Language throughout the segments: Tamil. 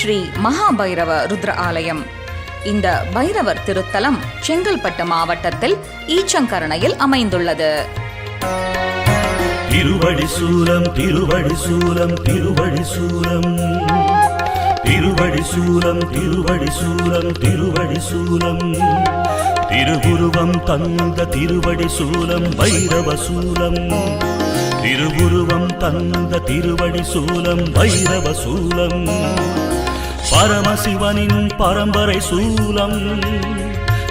ஸ்ரீ மகாபைரவ ருத்ர ஆலயம். இந்த பைரவர் திருத்தலம் செங்கல்பட்டு மாவட்டத்தில் ஈச்சங்கரணையில் அமைந்துள்ளது. திருவடி சூலம் திருவடி சூலம் திருவடி சூலம். திருவடி சூலம் திருவடி சூலம் திருவடி சூலம். திருவுருவம் தந்த திருவடி சூலம் பைரவ சூலம். திருவுருவம் தந்த திருவடி சூலம் பைரவ சூலம். பரமசிவனின் பரம்பரை சூலம்.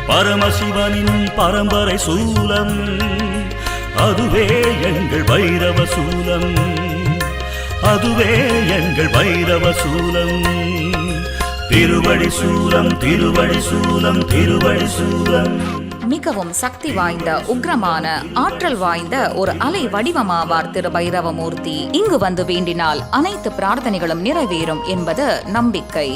பரமசிவனின் பரம்பரை சூலம். அதுவே எங்கள் பைரவ சூலம். அதுவே எங்கள் பைரவ சூலம். திருவடி சூலம் திருவடி சூலம் திருவடி சூலம். மிகவும் சக்தி வாய்ந்த உக்ரமான ஆற்றல் வாய்ந்த ஒரு அலை வடிவமாவார் திரு பைரவமூர்த்தி இங்கு வந்து வேண்டினால் அனைத்து பிரார்த்தனைகளும் நிறைவேறும் என்பது நம்பிக்கை.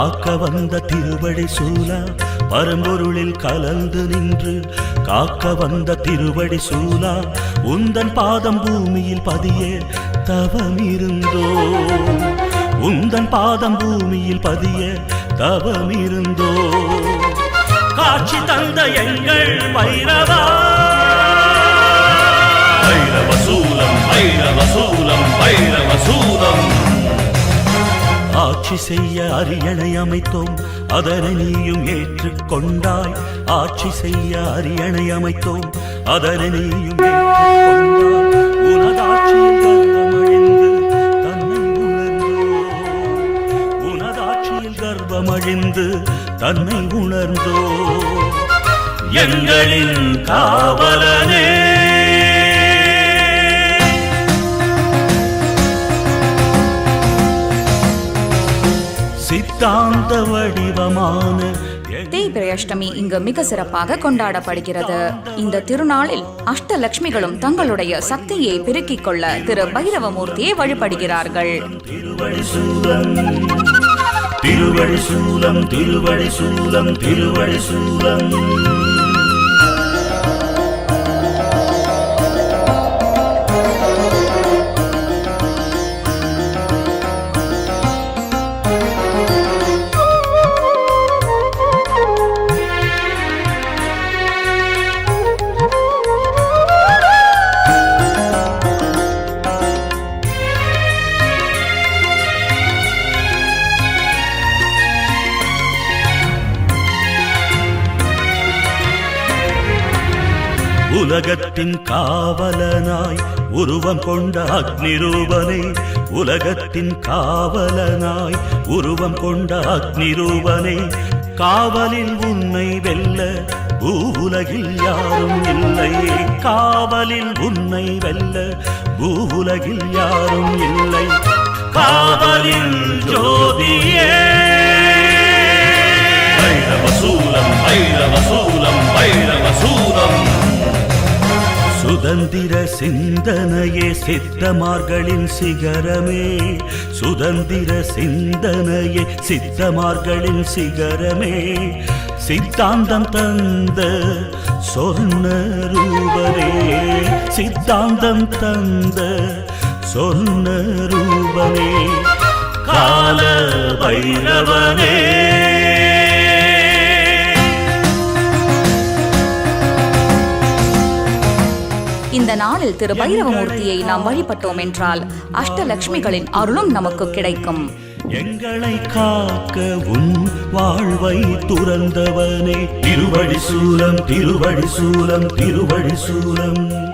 காக்க வந்த திருவடி சூலா பரம்பொருளில் கலந்து நின்று காக்க வந்த திருவடி சூலா உந்தன் பாதம் பூமியில் பதிய தவமிருந்தோ. உந்தன் பாதம் பூமியில் பதிய தவமிருந்தோ. காட்சி தந்த எங்கள் பைரவா. பைரவ சூலம் பைரவ ஆட்சி செய்ய அரியணை அமைத்தோம். அதனை நீயும் ஏற்றுக்கொண்டாய் ஆட்சி செய்ய அரியணை அமைத்தோம். அதனை நீயும் ஏற்றுக்கொண்டாய் உனதாட்சியில் கர்வமழிந்து தன்னை உணர்ந்தோ உனதாட்சியில் கர்வமழிந்து தன்னை உணர்ந்தோ எங்களின் காவலனே சித்தாந்த வடிவமான தேய்பிரை அஷ்டமி இங்கு மிக சிறப்பாக கொண்டாடப்படுகிறது. இந்த திருநாளில் அஷ்டலட்சுமிகளும் தங்களுடைய சக்தியை பெருக்கிக் கொள்ள திரு பைரவமூர்த்தியை வழிபடுகிறார்கள். திருவடி சூலம் திருவடி சூலம் திருவடி சூலம். உலகத்தின் காவலனாய் உருவம் கொண்ட அக்னிரூபனே. உலகத்தின் காவலனாய் உருவம் கொண்ட அக்னிரூபனே. காவலில் உன்னை வெல்ல பூவுலகில் யாரும் இல்லை காவலில் உன்னை வெல்ல பூவுலகில் யாரும் இல்லை. காவலின் ஜோதியே. வைரவசூலம் வைரவசூலம் வைரவசூலம் சுதந்திர சிந்தனையே சித்தமார்களின் சிகரமே. சுதந்திர சிந்தனையே சித்தமார்களின் சிகரமே. சித்தாந்தம் தந்த சொர்ண ரூபரே. சித்தாந்தம் தந்த சொர்ண ரூபனே கால பைரவனே. இந்த நாளில் திரு பைரவமூர்த்தியை நாம் வழிபட்டோம் என்றால் அஷ்டலட்சுமிகளின் அருளும் நமக்கு கிடைக்கும். எங்களை காக்க உன் வாழ்வை துறந்தவனே. திருவடி சூலம் திருவடி சூலம் திருவடி சூலம்